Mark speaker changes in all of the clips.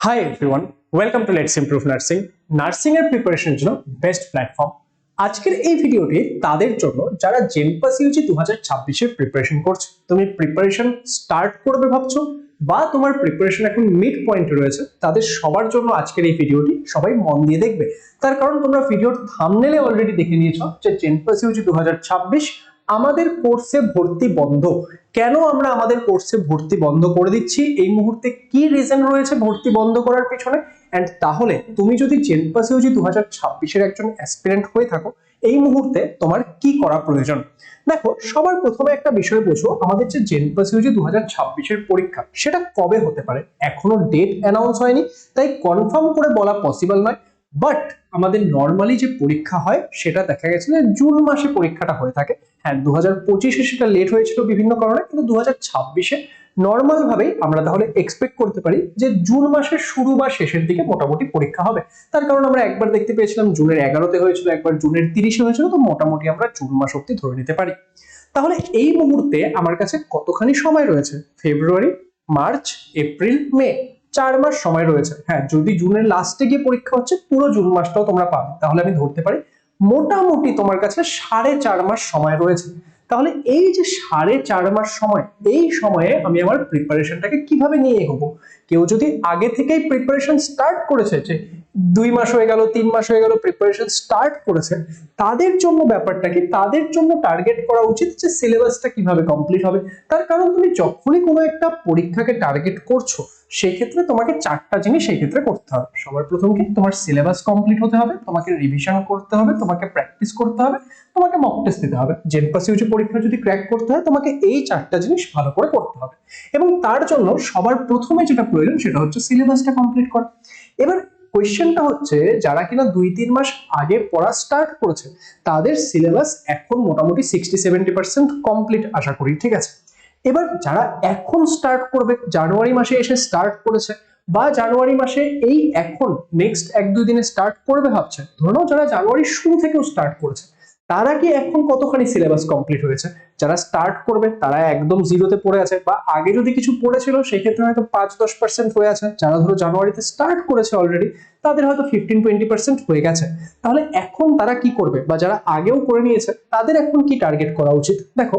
Speaker 1: Hi everyone welcome to let's improve nursing nursing এর প্রিপারেশনের জন্য বেস্ট প্ল্যাটফর্ম আজকের এই ভিডিওটি তাদের জন্য যারা জেনপাস ইউজি দু হাজার ছাব্বিশের প্রিপারেশন করছে, তুমি প্রিপারেশন স্টার্ট করবে ভাবছ বা তোমার প্রিপারেশন এখন মিড পয়েন্টে রয়েছে, তাদের সবার জন্য আজকের এই ভিডিওটি সবাই মন দিয়ে দেখবে। তার কারণ তোমরা ভিডিওর থামনেলে অলরেডি দেখে নিয়েছো যে জেনপাস ইউজি দু হাজার ছাব্বিশ আমাদের কোর্সে ভর্তি বন্ধ। কেন আমরা আমাদের কোর্সে ভর্তি বন্ধ করে দিচ্ছি? এই মুহূর্তে কি রিজন রয়েছে ভর্তি বন্ধ করার পেছনে? অ্যান্ড তাহলে তুমি যদি জেনপাস ইউজি দু হাজার ছাব্বিশের একজন অ্যাসপিরেন্ট হয়ে থাকো, এই মুহূর্তে তোমার কি করা প্রয়োজন? দেখো, সবার প্রথমে একটা বিষয় বোঝো, আমাদের যে জেনপাস ইউজি দু হাজার ছাব্বিশের পরীক্ষা, সেটা কবে হতে পারে? এখনও ডেট অ্যানাউন্স হয়নি, তাই কনফার্ম করে বলা পসিবল নয়। বাট আমাদের নর্মালি যে পরীক্ষা হয়, সেটা দেখা গেছে যে জুন মাসে পরীক্ষাটা হয়ে থাকে। হ্যাঁ দু হাজার পঁচিশে সেটা লেট হয়েছিল বিভিন্ন কারণে, কিন্তু দু হাজার ছাব্বিশে নর্মাল ভাবেই আমরা তাহলে এক্সপেক্ট করতে পারি যে জুন মাসের শুরু বা শেষের দিকে মোটামুটি পরীক্ষা হবে। তার কারণ আমরা একবার দেখতে পেয়েছিলাম জুনের এগারোতে হয়েছিল, একবার জুনের তিরিশে হয়েছিল, তো মোটামুটি আমরা জুন মাস অব্দি ধরে নিতে পারি। তাহলে এই মুহূর্তে আমার কাছে কতখানি সময় রয়েছে? February, March, April, May? চার মাস সময় রয়েছে। হ্যাঁ যদি জুনের লাস্টে গিয়ে পরীক্ষা হচ্ছে, পুরো জুন মাসটাও তোমরা পাবে। তাহলে আমি ধরতে পারি, মোটামুটি তোমার কাছে সাড়ে চার মাস সময় রয়েছে। তাহলে এই যে সাড়ে চার মাস সময়, এই সময়ে আমি আমার প্রিপারেশনটাকে কীভাবে নিয়ে এগোবো? কেউ যদি আগে থেকেই প্রিপারেশন স্টার্ট করেছে, যে দুই মাস হয়ে গেল, তিন মাস হয়ে গেল প্রিপারেশন স্টার্ট করেছে, তাদের জন্য ব্যাপারটা কি? তাদের জন্য টার্গেট করা উচিত যে সিলেবাসটা কীভাবে কমপ্লিট হবে। তার কারণ তুমি যখনই কোনো একটা পরীক্ষাকে টার্গেট করছ সেক্ষেত্রে তোমাকে চারটা জিনিস সেই ক্ষেত্রে করতে হবে। সবার প্রথম কি? তোমার সিলেবাস কমপ্লিট হতে হবে, তোমাকে রিভিশন করতে হবে, তোমাকে প্র্যাকটিস করতে হবে, তোমাকে মক টেস্ট দিতে হবে। জেনপাস ইউজি পরীক্ষা যদি ক্র্যাক করতে হয়, তোমাকে এই চারটা জিনিস ভালো করে করতে হবে। এবং তার জন্য সবার প্রথমে যেটা প্রয়োজন সেটা হচ্ছে সিলেবাসটা কমপ্লিট করা। এবার কোয়েশ্চেনটা হচ্ছে, যারা কিনা দুই তিন মাস আগে পড়া স্টার্ট করেছে, তাদের সিলেবাস এখন মোটামুটি সিক্সটি সেভেন্টি পার্সেন্ট কমপ্লিট আশা করি, ঠিক আছে? এবার যারা এখন স্টার্ট করবে, জানুয়ারি মাসে এসে স্টার্ট করেছে বা জানুয়ারি মাসে এই এখন নেক্সট এক দুই দিনে স্টার্ট করবে ভাবছে, ধরে যারা জানুয়ারির শুরু থেকেও স্টার্ট করেছে, তারা কি এখন কতখানি সিলেবাস কমপ্লিট হয়েছে? যারা স্টার্ট করবে, তারা একদম জিরোতে পড়ে আছে বা আগে যদি কিছু পড়েছিল, সেক্ষেত্রে হয়তো পাঁচ দশ পার্সেন্ট হয়ে আছে। যারা ধরো জানুয়ারিতে স্টার্ট করেছে অলরেডি তাদের হয়তো ফিফটিন টোয়েন্টি পার্সেন্ট হয়ে গেছে। তাহলে এখন তারা কি করবে? বা যারা আগেও করে নিয়েছে, তাদের এখন কি টার্গেট করা উচিত? দেখো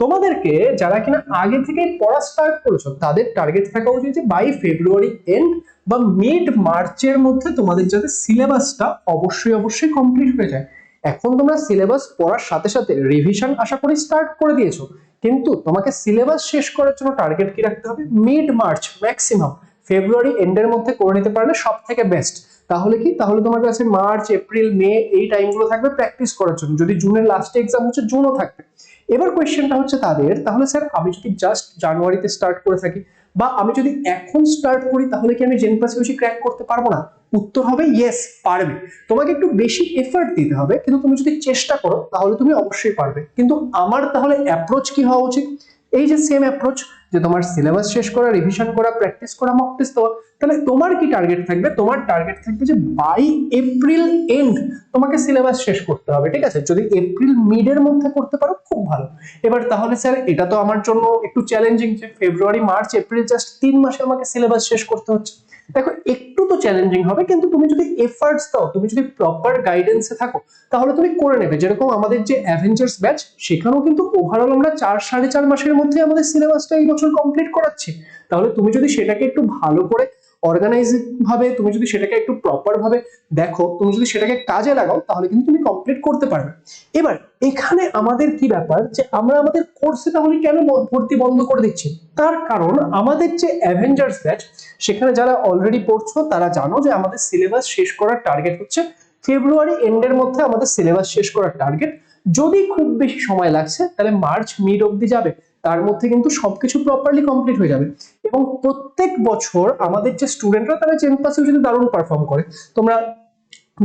Speaker 1: তোমাদেরকে যারা কিনা আগে থেকে পড়া স্টার্ট করেছ, তাদের টার্গেট থাকা উচিত যে বাই ফেব্রুয়ারি এন্ড বা মিড মার্চের মধ্যে তোমাদের যাতে সিলেবাসটা অবশ্যই অবশ্যই কমপ্লিট হয়ে যায়। এখন তোমরা সিলেবাস পড়ার সাথে সাথে রিভিশন আশা করি স্টার্ট করে দিয়েছ। কিন্তু তোমাকে সিলেবাস শেষ করার জন্য টার্গেট কি রাখতে হবে? মিড মার্চ ম্যাক্সিমাম ফেব্রুয়ারি এন্ডের মধ্যে করে নিতে পারলে সব থেকে বেস্ট তাহলে কি? তাহলে তোমার কাছে মার্চ এপ্রিল মে এই টাইমগুলো থাকবে প্র্যাকটিস করার জন্য। যদি জুনের লাস্টে এক্সাম হচ্ছে জুনও থাকবে। এবার কোয়েশ্চেনটা হচ্ছে তাদের, তাহলে স্যার আমি যদি জাস্ট জানুয়ারিতে স্টার্ট করে থাকি, বা আমি যদি এখন স্টার্ট করি, তাহলে কি আমি জেনপাস ইউজি ক্র্যাক করতে পারব না? উত্তর হবে ইয়েস পারবে। তোমাকে একটু বেশি এফার্ট দিতে হবে, কিন্তু তুমি যদি চেষ্টা করো, তাহলে তুমি অবশ্যই পারবে। কিন্তু আমার তাহলে অ্যাপ্রোচ কি হওয়া উচিত? এই যে সেম অ্যাপ্রোচ যে তোমার সিলেবাস শেষ করা রিভিশন করা প্র্যাকটিস করা মক টেস্ট দেওয়া, তাহলে তোমার কি টার্গেট থাকবে? তোমার টার্গেট থাকবে যে বাই এপ্রিল এন্ড তোমাকে সিলেবাস শেষ করতে হবে, ঠিক আছে? যদি এপ্রিল মিডের মধ্যে করতে পারো, খুব ভালো। এবার তাহলে স্যার এটা তো আমার জন্য একটু চ্যালেঞ্জিং যে ফেব্রুয়ারি মার্চ এপ্রিল জাস্ট তিন মাসে আমাকে সিলেবাস শেষ করতে হচ্ছে। দেখো, একটু তো চ্যালেঞ্জিং হবে, কিন্তু তুমি যদি এফার্টস দাও, তুমি যদি প্রপার গাইডেন্সে থাকো, তাহলে তুমি করে নেবে। যেরকম আমাদের যে অ্যাভেঞ্জার্স ব্যাচ সেখানেও কিন্তু ওভারঅল আমরা চার, সাড়ে চার মাসের মধ্যে আমাদের সিলেবাসটা এই বছর কমপ্লিট করাচ্ছি, তাহলে তুমি যদি সেটাকে একটু ভালো করে অর্গানাইজ ভাবে, তুমি যদি সেটাকে একটু প্রপার ভাবে দেখো, তুমি যদি সেটাকে কাজে লাগাও, তাহলে কিন্তু তুমি কমপ্লিট করতে পারবে। এবার, এখানে আমাদের কি ব্যাপার যে আমরা আমাদের কোর্সে তাহলে কেন ভর্তি বন্ধ করে দিচ্ছি? তার কারণ আমাদের যে অ্যাভেঞ্জার্স ব্যাচ সেখানে যারা অলরেডি পড়ছো, তারা জানো যে আমাদের সিলেবাস শেষ করার টার্গেট হচ্ছে ফেব্রুয়ারি এন্ডের মধ্যে আমাদের সিলেবাস শেষ করার টার্গেট যদি খুব বেশি সময় লাগছে, তাহলে মার্চ মিড অব্দি যাবে। তার মধ্যে কিন্তু সবকিছু প্রপারলি কমপ্লিট হয়ে যাবে। এবং প্রত্যেক বছর আমাদের যে স্টুডেন্টরা তারা চেম্পাসেও পাসেও যদি দারুণ পারফর্ম করে। তোমরা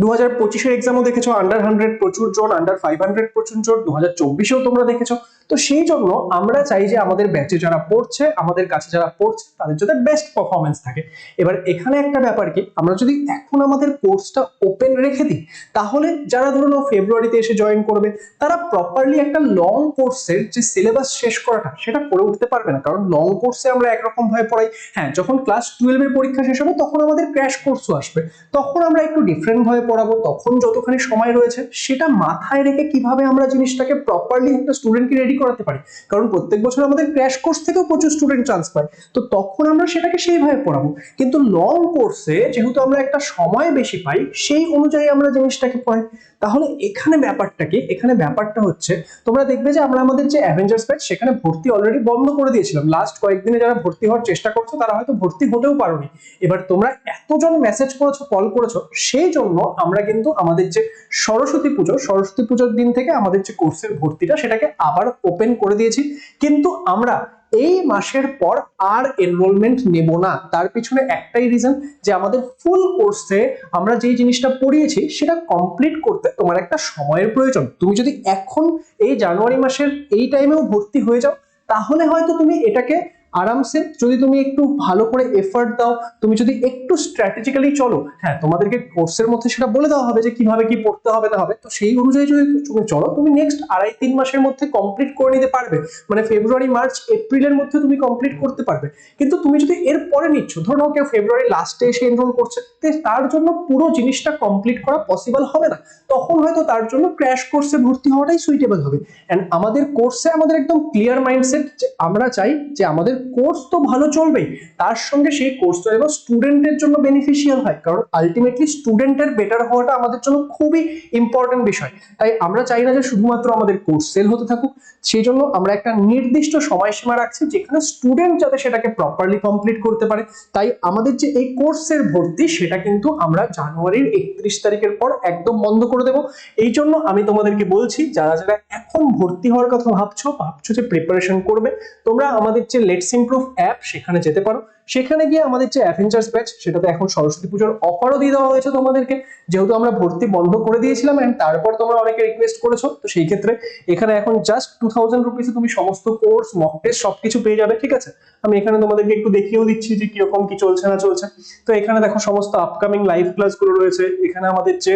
Speaker 1: দু হাজার পঁচিশের এক্সামও দেখেছ আন্ডার হান্ড্রেড প্রচুর জন আন্ডার ফাইভ হান্ড্রেড প্রচুর জন দু হাজার চব্বিশেও তোমরা দেখেছ। তো সেই জন্য আমরা চাই যে আমাদের ব্যাচে যারা পড়ছে, আমাদের কাছে যারা পড়ছে, তাদের যাতে বেস্ট পারফরমেন্স থাকে। এবার এখানে একটা ব্যাপার কি, আমরা যদি এখন আমাদের কোর্সটা ওপেন রেখে দিই, তাহলে যারা ধরুন ফেব্রুয়ারিতে এসে জয়েন করবে, তারা প্রপারলি একটা লং কোর্সের যে সিলেবাস শেষ করাটা, সেটা করে উঠতে পারবে না। কারণ লং কোর্সে আমরা একরকম ভাবে পড়াই। হ্যাঁ যখন ক্লাস টুয়েলভের পরীক্ষা শেষ হবে, তখন আমাদের ক্র্যাশ কোর্সও আসবে। তখন আমরা একটু ডিফারেন্ট ভাবে পড়াবো, তখন যতখানি সময় রয়েছে, সেটা মাথায় রেখে কীভাবে আমরা জিনিসটাকে প্রপারলি একটা স্টুডেন্টকে রেডি করাতে পারি? কারণ প্রত্যেক বছর আমাদের ক্র্যাশ কোর্স থেকেও প্রচুর স্টুডেন্ট চান্স পায়। তো তখন আমরা সেটাকে সেইভাবে পড়াবো। কিন্তু লং কোর্সে যেহেতু আমরা একটা সময় বেশি পাই, সেই অনুযায়ী আমরা জিনিসটাকে পড়াই। তাহলে এখানে ব্যাপারটা কি? এখানে ব্যাপারটা হচ্ছে, তোমরা দেখবে যে আমরা আমাদের যে অ্যাভেঞ্জার্স ব্যাচ সেখানে ভর্তি অলরেডি বন্ধ করে দিয়েছিলাম। লাস্ট কয়েকদিনে যারা ভর্তি হওয়ার চেষ্টা করছ, তারা হয়তো ভর্তি হতেও পারোনি। এবার তোমরা এতজন মেসেজ করেছ কল করেছ, সেই জন্য আমরা কিন্তু আমাদের যে সরস্বতী পুজো, সরস্বতী পুজোর দিন থেকে আমাদের যে কোর্সের ভর্তিটা সেটাকে আবার ওপেন করে দিয়েছি। কিন্তু আমরা এই মাসের পর আর এনরোলমেন্ট নেব না। তার পিছনে একটাই রিজন যে আমাদের ফুল কোর্সে আমরা যেই জিনিসটা পড়িয়েছি সেটা কমপ্লিট করতে তোমার একটা সময়ের প্রয়োজন। তুমি যদি এখন এই জানুয়ারি মাসের এই টাইমেও ভর্তি হয়ে যাও, তাহলে হয়তো তুমি এটাকে আরামসে যদি তুমি একটু ভালো করে এফার্ট দাও, তুমি যদি একটু স্ট্র্যাটেজিক্যালি চলো হ্যাঁ তোমাদেরকে কোর্সের মধ্যে সেটা বলে দেওয়া হবে যে কীভাবে কি পড়তে হবে না হবে। তো সেই অনুযায়ী যদি তুমি চলো, তুমি নেক্সট আড়াই তিন মাসের মধ্যে কমপ্লিট করে নিতে পারবে। মানে ফেব্রুয়ারি মার্চ এপ্রিলের মধ্যে তুমি কমপ্লিট করতে পারবে। কিন্তু তুমি যদি এর পরে নিচ্ছ, ধরো কেউ ফেব্রুয়ারি লাস্টে এসে এনরোল করছে তার জন্য পুরো জিনিসটা কমপ্লিট করা পসিবল হবে না। তখন হয়তো তার জন্য ক্র্যাশ কোর্সে ভর্তি হওয়াটাই সুইটেবল হবে। অ্যান্ড আমাদের কোর্সে আমাদের একদম ক্লিয়ার মাইন্ডসেট যে আমরা চাই যে আমাদের কোর্স তো ভালো চলবেই। তার সঙ্গে সেই কোর্সটা যেন স্টুডেন্টের জন্য বেনিফিশিয়াল হয়। কারণ আলটিমেটলি স্টুডেন্টের বেটার হওয়াটা আমাদের জন্য খুবই ইম্পর্টেন্ট বিষয়। তাই আমরা চাই না যে শুধুমাত্র আমাদের কোর্স সেল হতে থাকুক। সেই জন্য আমরা একটা নির্দিষ্ট সময়সীমা রাখছি যেখানে স্টুডেন্ট যাতে সেটাকে প্রপারলি কমপ্লিট করতে পারে। তাই আমাদের যে এই কোর্সের ভর্তি, সেটা কিন্তু আমরা জানুয়ারির একত্রিশ তারিখের পর একদম বন্ধ করে দেব। এই জন্য আমি তোমাদেরকে বলছি, যারা যারা এখন ভর্তি হওয়ার কথা ভাবছ ভাবছ যে প্রিপারেশন করবে, তোমরা আমাদের যে লেটস ইমপ্রুভ অ্যাপ সেখানে যেতে পারো। সেখানে গিয়ে আমাদের যে অ্যাভেঞ্জার্স ব্যাচ সেটাতে এখন সরস্বতী পুজোর অফারও দিয়ে দেওয়া হয়েছে তোমাদেরকে। যেহেতু আমরা ভর্তি বন্ধ করে দিয়েছিলাম অ্যান্ড তারপর তোমরা অনেকে রিকোয়েস্ট করেছ, তো সেই ক্ষেত্রে এখানে এখন জাস্ট টু থাউজেন্ড রুপিসে তুমি সমস্ত কোর্স মক টেস্ট সবকিছু পেয়ে যাবে, ঠিক আছে? আমি এখানে তোমাদেরকে একটু দেখিয়েও দিচ্ছি যে কীরকম কি চলছে না চলছে। তো এখানে দেখো সমস্ত আপকামিং লাইভ ক্লাসগুলো রয়েছে। এখানে আমাদের যে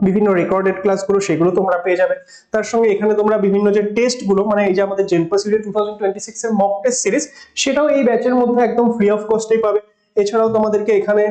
Speaker 1: বিভিন্ন রেকর্ডেড ক্লাসগুলো সেগুলো তোমরা পেয়ে যাবে। তার সঙ্গে এখানে তোমরা বিভিন্ন যে টেস্টগুলো মানে এই যে আমাদের জেনপাস series two thousand mock test series সেটাও এই ব্যাচের মধ্যে একদম ফ্রি অফ কস্টেই পাবে। এছাড়াও তোমাদেরকে এখানে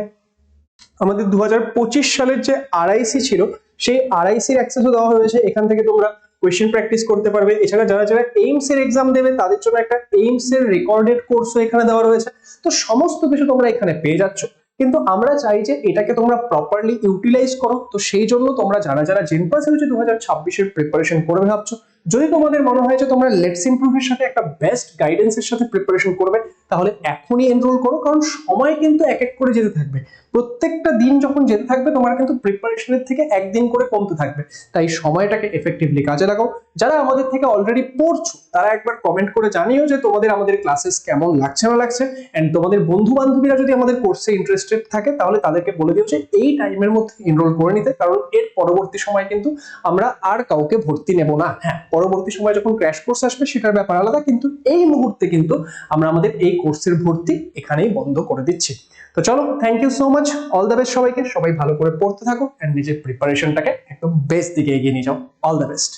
Speaker 1: আমাদের দু হাজার পঁচিশ সালের যে আরআইসি ছিল, সেই আরআইসির অ্যাক্সেসও দেওয়া হয়েছে। এখান থেকে তোমরা কোয়েশ্চেন প্র্যাকটিস করতে পারবে। এছাড়া যারা যারা এইমস এর এক্সাম দেবে, তাদের জন্য একটা এইমস এর রেকর্ডেড কোর্সও এখানে দেওয়া রয়েছে। তো সমস্ত কিছু তোমরা এখানে পেয়ে যাচ্ছ। কিন্তু আমরা চাই যে এটাকে তোমরা প্রপারলি ইউটিলাইজ করো। তো সেই জন্য তোমরা যারা যারা জেনপাস হয়েছে দু হাজার ছাব্বিশের প্রিপারেশন করবে ভাবছ যদি তোমাদের মনে হয় যে তোমরা লেটস ইমপ্রুভের সাথে একটা বেস্ট গাইডেন্সের সাথে প্রিপারেশন করবে, তাহলে এখনই এনরোল করো, কারণ সময় কিন্তু এক এক করে যেতে থাকবে। প্রত্যেকটা দিন যখন যেতে থাকবে, তোমার কিন্তু প্রিপারেশনের থেকে একদিন করে কমতে থাকবে। তাই সময়টাকে এফেক্টিভলি কাজে লাগাও। যারা আমাদের থেকে অলরেডি পড়ছো, তারা একবার কমেন্ট করে জানিও যে তোমাদের আমাদের ক্লাসেস কেমন লাগছে না লাগছে। এন্ড তোমাদের বন্ধু বান্ধবীরা যদি আমাদের কোর্সে ইন্টারেস্টেড থাকে, তাহলে তাদেরকে বলে দিও যে এই টাইমের মধ্যে এনরোল করে নিতে, কারণ এর পরবর্তী সময় কিন্তু আমরা আর কাউকে ভর্তি নেব না। হ্যাঁ। পরবর্তী সময় যখন ক্র্যাশ কোর্স আসবে, সেটার ব্যাপার আলাদা, কিন্তু এই মুহূর্তে কিন্তু আমরা আমাদের এই কোর্সের ভর্তি এখানেই বন্ধ করে দিচ্ছি। তো চলো thank you so much all the best সবাইকে, সবাই ভালো করে পড়তে থাকো অ্যান্ড নিজের প্রিপারেশনটাকে একদম বেস্ট দিকে এগিয়ে নিয়ে যাও অল দ্য বেস্ট